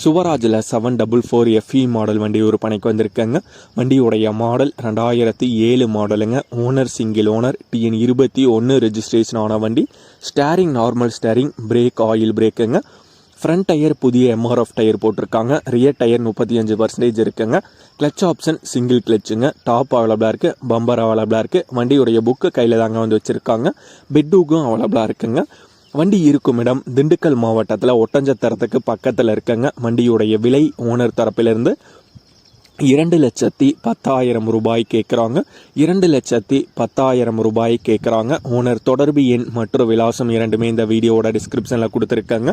சுவராஜில் seven double four FE model வண்டி விற்பனைக்கு வந்திருக்கேங்க. வண்டியுடைய மாடல் ரெண்டாயிரத்தி ஏழு மாடலுங்க ஓனர் சிங்கிள் ஓனர் டிஎன் இருபத்தி ஒன்று ரெஜிஸ்ட்ரேஷன் ஆன வண்டி. Steering normal steering brake oil பிரேக்குங்க front tyre புதிய எம்ஆர்எஃப் டயர் போட்டிருக்காங்க. ரியர் டயர் முப்பத்தி அஞ்சு பர்சன்டேஜ் இருக்குங்க. கிளச் ஆப்ஷன் சிங்கிள் கிளச்சுங்க டாப் அவைலபிளாக இருக்குது பம்பர் அவைலபிளாக இருக்குது வண்டியுடைய புக்கு கையில் தாங்க வந்து வச்சுருக்காங்க. பெட்டுக்கும் அவைலபிளாக இருக்குங்க. வண்டி இருக்கும் இடம் திண்டுக்கல் மாவட்டத்தில் ஒட்டஞ்சத்திரத்துக்கு பக்கத்தில் இருக்கங்க. வண்டியுடைய விலை ஓனர் தரப்பிலிருந்து இரண்டு லட்சத்தி பத்தாயிரம் ரூபாய் கேட்குறாங்க இரண்டு லட்சத்தி பத்தாயிரம் ரூபாய் கேட்குறாங்க ஓனர் தொடர்பு எண் மற்றும் விலாசம் இரண்டுமே இந்த வீடியோவோட டிஸ்கிரிப்ஷனில் கொடுத்துருக்காங்க.